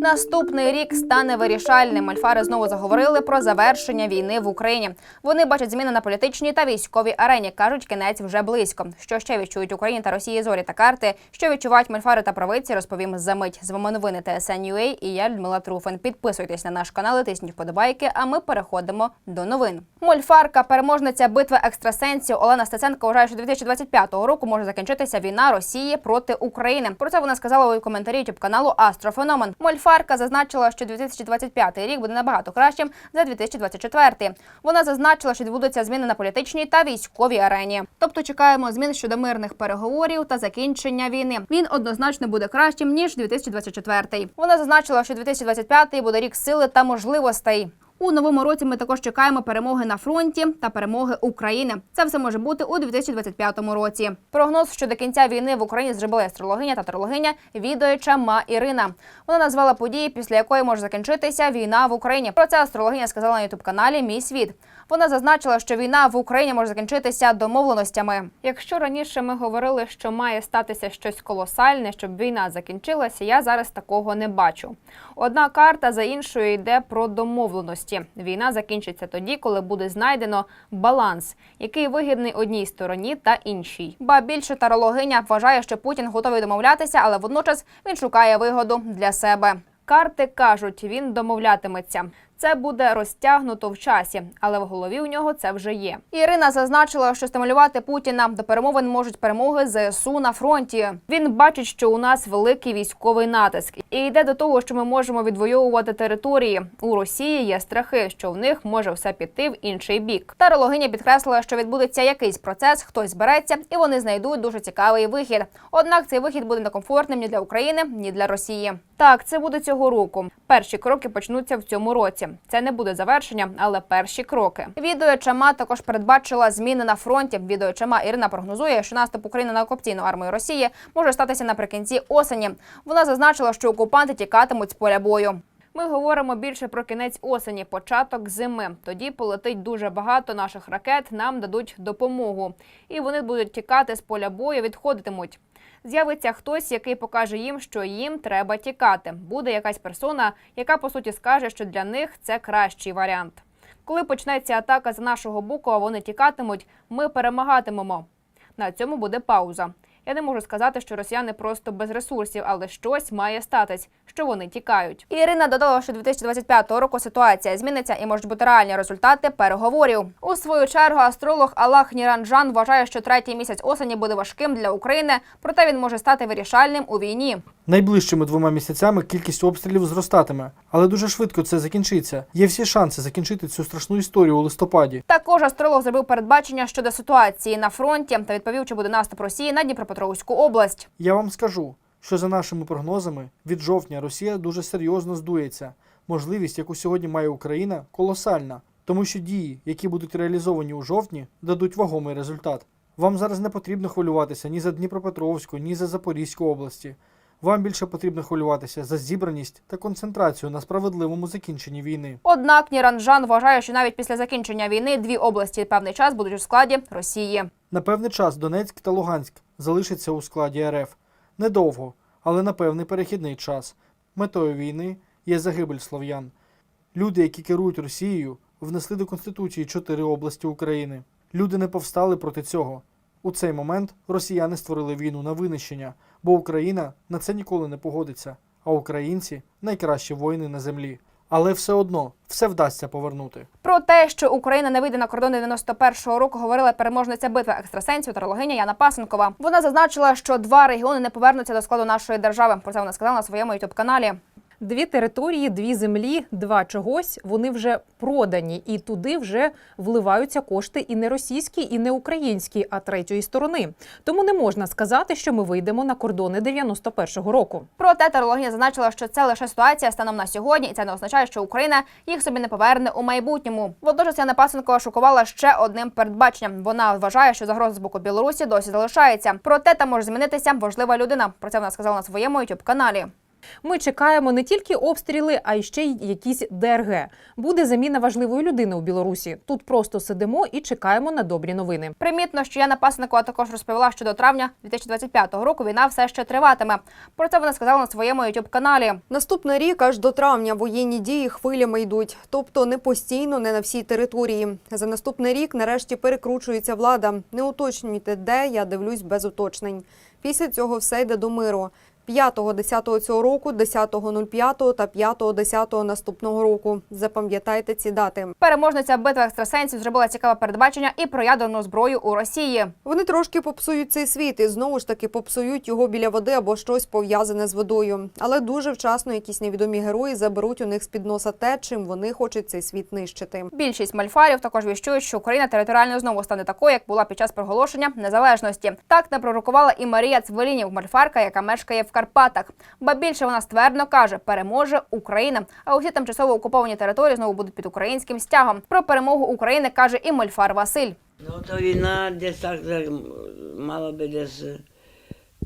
Наступний рік стане вирішальним. Мальфари знову заговорили про завершення війни в Україні. Вони бачать зміни на політичній та військовій арені. кажуть, кінець вже близько. Що ще відчують Україні та Росії зорі та карти? Що відчувають мальфари та правиці? Розповім за мить. З вами новини ТСН.UA і я Людмила Труфен. Підписуйтесь на наш канал, тисніть вподобайки. А ми переходимо до новин. Мольфарка, переможниця битви екстрасенсів Олена Стеценко вважає, що 2025 року може закінчитися війна Росії проти України. Про це вона сказала у коментарі youtube каналу Астрофеномен. Мольфарка зазначила, що 2025 рік буде набагато кращим за 2024. Вона зазначила, що відбудуться зміни на політичній та військовій арені. Тобто чекаємо змін щодо мирних переговорів та закінчення війни. Він однозначно буде кращим ніж 2024. Вона зазначила, що 2025 буде рік сили та можливостей. У новому році ми також чекаємо перемоги на фронті та перемоги України. Це все може бути у 2025 році. Прогноз щодо кінця війни в Україні зробила астрологиня та тарологиня відоюча Ма Ірина. Вона назвала події, після якої може закінчитися війна в Україні. Про це астрологиня сказала на ютуб каналі Мій світ. Вона зазначила, що війна в Україні може закінчитися домовленостями. Якщо раніше ми говорили, що має статися щось колосальне, щоб війна закінчилася, я зараз такого не бачу. Одна карта за іншою йде про домовленості. Війна закінчиться тоді, коли буде знайдено баланс, який вигідний одній стороні та іншій. Ба більше тарологиня вважає, що Путін готовий домовлятися, але водночас він шукає вигоду для себе. Карти кажуть, він домовлятиметься. Це буде розтягнуто в часі, але в голові у нього це вже є. Ірина зазначила, що стимулювати Путіна до перемовин можуть перемоги ЗСУ на фронті. Він бачить, що у нас великий військовий натиск, і йде до того, що ми можемо відвоювати території. У Росії є страхи, що в них може все піти в інший бік. Тарологиня підкреслила, що відбудеться якийсь процес, хтось збереться, і вони знайдуть дуже цікавий вихід. Однак цей вихід буде некомфортним ні для України, ні для Росії. Так, це буде цього року. Перші кроки почнуться в цьому році. Це не буде завершення, але перші кроки. Відео Чама також передбачила зміни на фронті. Відео Чама Ірина прогнозує, що наступ України на окупаційну армію Росії може статися наприкінці осені. Вона зазначила, що окупанти тікатимуть з поля бою. Ми говоримо більше про кінець осені, початок зими. Тоді полетить дуже багато наших ракет. Нам дадуть допомогу, і вони будуть тікати з поля бою, відходитимуть. З'явиться хтось, який покаже їм, що їм треба тікати. Буде якась персона, яка по суті скаже, що для них це кращий варіант. Коли почнеться атака з нашого боку, а вони тікатимуть, ми перемагатимемо. На цьому буде пауза. Я не можу сказати, що росіяни просто без ресурсів, але щось має статись, що вони тікають. Ірина додала, що 2025 року ситуація зміниться і можуть бути реальні результати переговорів. У свою чергу астролог Аллах Ніранджан вважає, що третій місяць осені буде важким для України, проте він може стати вирішальним у війні. Найближчими двома місяцями кількість обстрілів зростатиме, але дуже швидко це закінчиться. Є всі шанси закінчити цю страшну історію у листопаді. Також астролог зробив передбачення щодо ситуації на фронті та відповів, чи буде наступ Росії на Дніпропетровську область. Я вам скажу, що за нашими прогнозами від жовтня Росія дуже серйозно здується. Можливість, яку сьогодні має Україна, колосальна, тому що дії, які будуть реалізовані у жовтні, дадуть вагомий результат. Вам зараз не потрібно хвилюватися ні за Дніпропетровську, ні за Запорізьку області. Вам більше потрібно хвилюватися за зібраність та концентрацію на справедливому закінченні війни. Однак Ніранджан вважає, що навіть після закінчення війни дві області певний час будуть у складі Росії. На певний час Донецьк та Луганськ залишаться у складі РФ. Недовго, але на певний перехідний час. Метою війни є загибель слов'ян. Люди, які керують Росією, внесли до Конституції чотири області України. Люди не повстали проти цього. У цей момент росіяни створили війну на винищення, бо Україна на це ніколи не погодиться, а українці найкращі воїни на землі. Але все одно все вдасться повернути. Про те, що Україна не вийде на кордони 91-го року, говорила переможниця битви екстрасенсів тарологиня Яна Пасенкова. Вона зазначила, що два регіони не повернуться до складу нашої держави. Про це вона сказала на своєму ютуб каналі. Дві території, дві землі, два чогось. Вони вже продані, і туди вже вливаються кошти і не російські, і не українські, а третьої сторони. Тому не можна сказати, що ми вийдемо на кордони 91-го року. Проте тарологиня зазначила, що це лише ситуація станом на сьогодні, і це не означає, що Україна їх собі не поверне у майбутньому. Водночас Яна Пасенкова шокувала ще одним передбаченням. Вона вважає, що загроза з боку Білорусі досі залишається. Проте там може змінитися важлива людина. Про це вона сказала на своєму youtube каналі. Ми чекаємо не тільки обстріли, а й ще й якісь ДРГ. Буде заміна важливої людини у Білорусі. Тут просто сидимо і чекаємо на добрі новини. Примітно, що Яна Пасенко також розповіла, що до травня 2025 року війна все ще триватиме. Про це вона сказала на своєму youtube каналі. Наступний рік аж до травня воєнні дії хвилями йдуть, тобто не постійно, не на всій території. За наступний рік нарешті перекручується влада. Не уточнюйте, де я дивлюсь без уточнень. Після цього все йде до миру. 5-10 цього року, 10.05 та 5-10 наступного року. Запам'ятайте ці дати. Переможниця битви екстрасенсів зробила цікаве передбачення і про ядерну зброю у Росії. Вони трошки попсують цей світ і знову ж таки попсують його біля води або щось пов'язане з водою. Але дуже вчасно якісь невідомі герої заберуть у них з під носа те, чим вони хочуть цей світ нищити. Більшість мальфарів також віщують, що Україна територіально знову стане такою, як була під час проголошення незалежності. Так не пророкувала і Марія Цвелінів, мальфарка, яка мешкає в Карпатах. Ба більше вона ствердно каже, переможе Україна. А усі тимчасово окуповані території знову будуть під українським стягом. Про перемогу України каже і мольфар Василь. Ну, то війна десь так мала би десь е,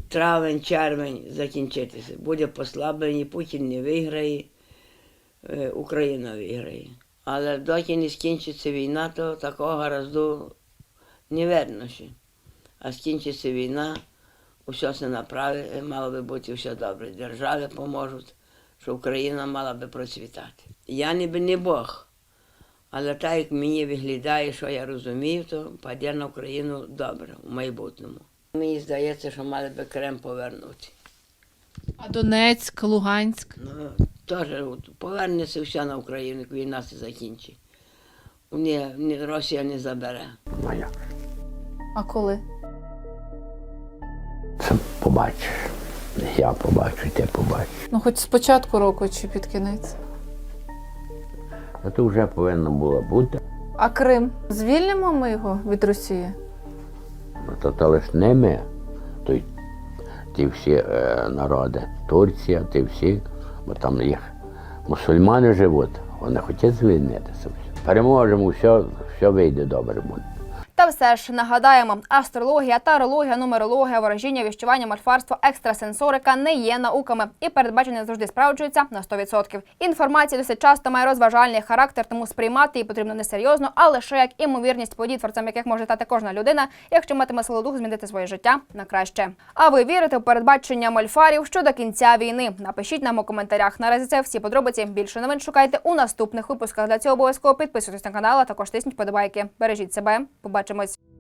травень-червень закінчитися. Буде послаблення, Путін не виграє, е, Україна виграє. Але доки не скінчиться війна, то такого гаразду не видно ще. А скінчиться війна, усе все направить, мало би бути все добре. Держави поможуть, що Україна мала би процвітати. Я ніби не Бог. Але так як мені виглядає, що я розумію, то паде на Україну добре в майбутньому. Мені здається, що мали би Крем повернути. А Донецьк, Луганськ. Ну, теж повернеться все на Україну, як війна се закінчить. Ні, ні, Росія не забере. А як? А коли? Це побачиш. Я побачу, ти побачиш. Ну, хоч з початку року чи під кінець. А то вже повинно було бути. А Крим? Звільнимо ми його від Росії? Ну, то, то лиш не ми, то й ті всі е, народи. Турція, ті всі, бо там їх мусульмани живуть, вони хочуть звільнитися. Переможемо, все, все вийде добре буде. Та все ж нагадаємо, астрологія, тарологія, нумерологія, ворожіння, віщування, мальфарство, екстрасенсорика не є науками, і передбачення завжди справджуються на 100%. Інформація досить часто має розважальний характер, тому сприймати її потрібно не серйозно, а лише як імовірність подій, творцем яких може стати кожна людина, якщо матиме силу духу змінити своє життя на краще. А ви вірите в передбачення мальфарів щодо кінця війни? Напишіть нам у коментарях. Наразі це всі подробиці. Більше новин шукайте у наступних випусках. Для цього обов'язково підписуйтесь на канал, а також тисніть подобайки. Бережіть себе. Побачимось.